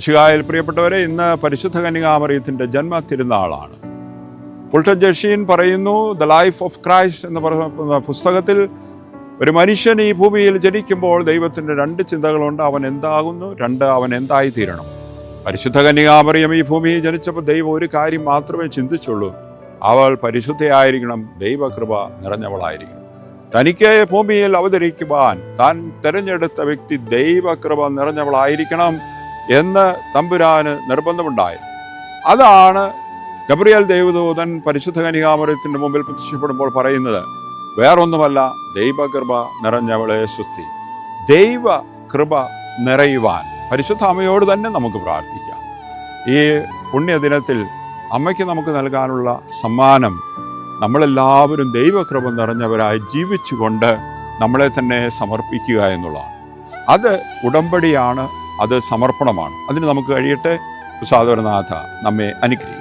ശികായിൽ പ്രിയപ്പെട്ടവരെ ഇന്ന് പരിശുദ്ധ കന്യകാമറിയത്തിന്റെ ജന്മ തിരുനാളാണ് ഉൾട്ടൻ ജഷീൻ പറയുന്നു ദ ലൈഫ് ഓഫ് ക്രൈസ്റ്റ് എന്ന് പറയുന്ന പുസ്തകത്തിൽ ഒരു മനുഷ്യൻ ഈ ഭൂമിയിൽ ജനിക്കുമ്പോൾ ദൈവത്തിന്റെ രണ്ട് ചിന്തകളുണ്ട്. അവൻ എന്താകുന്നു? രണ്ട് അവൻ എന്തായി തീരണം. പരിശുദ്ധ കന്യകാമറിയം ഈ ഭൂമിയിൽ ജനിച്ചപ്പോൾ ദൈവം ഒരു കാര്യം മാത്രമേ ചിന്തിച്ചുള്ളൂ. അവൾ പരിശുദ്ധയായിരിക്കണം ദൈവകൃപ നിറഞ്ഞവളായിരിക്കണം. തനിക്ക് ഭൂമിയിൽ അവതരിക്കുവാൻ താൻ തിരഞ്ഞെടുത്ത വ്യക്തി ദൈവകൃപ നിറഞ്ഞവളായിരിക്കണം. എന്ന് തമ്പുരാന് നിർബന്ധമുണ്ടായി. അതാണ് ഗബ്രിയൽ ദേവദൂതൻ പരിശുദ്ധ കനികാമരത്തിന്റെ മുമ്പിൽ പ്രത്യക്ഷപ്പെടുമ്പോൾ പറയുന്നത്. വേറൊന്നുമല്ല ദൈവകൃപ നിറഞ്ഞവളെ സുസ്തി ദൈവ കൃപ നിറയുവാൻ പരിശുദ്ധ അമ്മയോട് തന്നെ നമുക്ക് പ്രാർത്ഥിക്കാം. ഈ പുണ്യദിനത്തിൽ അമ്മയ്ക്ക് നമുക്ക് നൽകാനുള്ള സമ്മാനം നമ്മളെല്ലാവരും ദൈവകൃപ നിറഞ്ഞവരായി ജീവിച്ചുകൊണ്ട് നമ്മളെ തന്നെ സമർപ്പിക്കുക എന്നുള്ളതാണ്. അത് ഉടമ്പടിയാണ് അത് സമർപ്പണമാണ്. അതിന് നമുക്ക് കഴിയട്ടെ. സാധവരനാഥ നമ്മെ അനുഗ്രഹിക്കും.